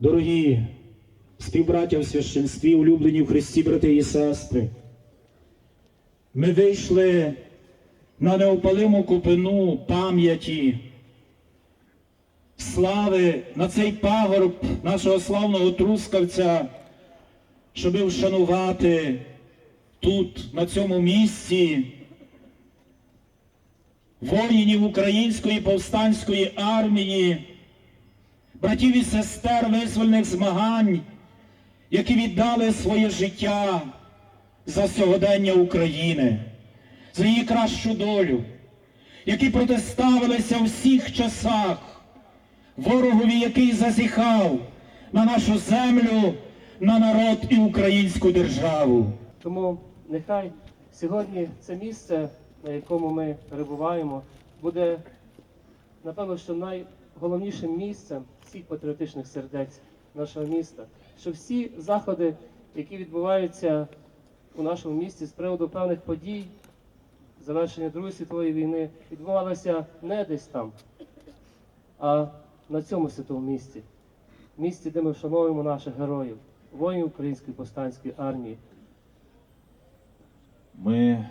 Дорогі співбраття в священстві, улюблені в Христі, брати і сестри, ми вийшли на неопалиму купину пам'яті, слави на цей пагорб нашого славного трускавця, щоби вшанувати тут, на цьому місці, воїнів Української повстанської армії, братів і сестер визвольних змагань, які віддали своє життя за сьогодення України, за її кращу долю, які протиставилися у всіх часах ворогові, який зазіхав на нашу землю, на народ і українську державу. Тому нехай сьогодні це місце, на якому ми перебуваємо, буде напевно, що найголовнішим місцем всіх патріотичних сердець нашого міста. Що всі заходи, які відбуваються у нашому місті з приводу певних подій, завершення Другої світової війни, відбувалися не десь там, а на цьому святому місці. Місці, де ми вшановуємо наших героїв, воїнів Української повстанської армії. Ми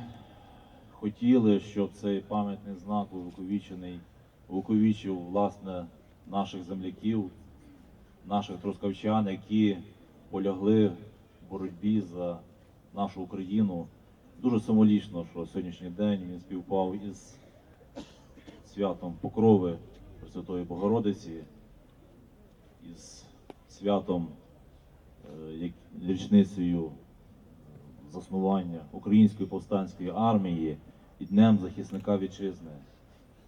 хотіли, щоб цей пам'ятний знак увековічений, увековічив власне наших земляків, наших трускавчан, які полягли в боротьбі за нашу Україну. Дуже символічно, що сьогоднішній день він співпав із святом Покрови Пресвятої Богородиці, із святом е, річницею заснування Української повстанської армії і Днем захисника вітчизни.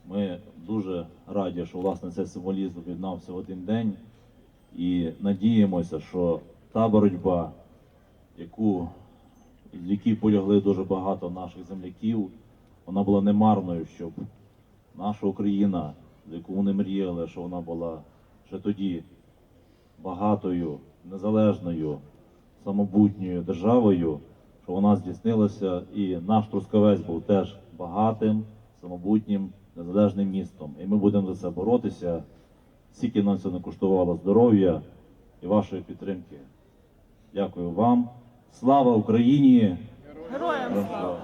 Ми дуже раді, що власне цей символізм об'єднався в один день. І надіємося, що та боротьба, яку в якій полягли дуже багато наших земляків, вона була немарною, щоб наша Україна, за яку вони мріяли, що вона була ще тоді багатою, незалежною, самобутньою державою, що вона здійснилася, і наш Трускавець був теж багатим, самобутнім, незалежним містом. І ми будемо за це боротися, скільки нам це не коштувало здоров'я і вашої підтримки. Дякую вам. Слава Україні! Героям слава!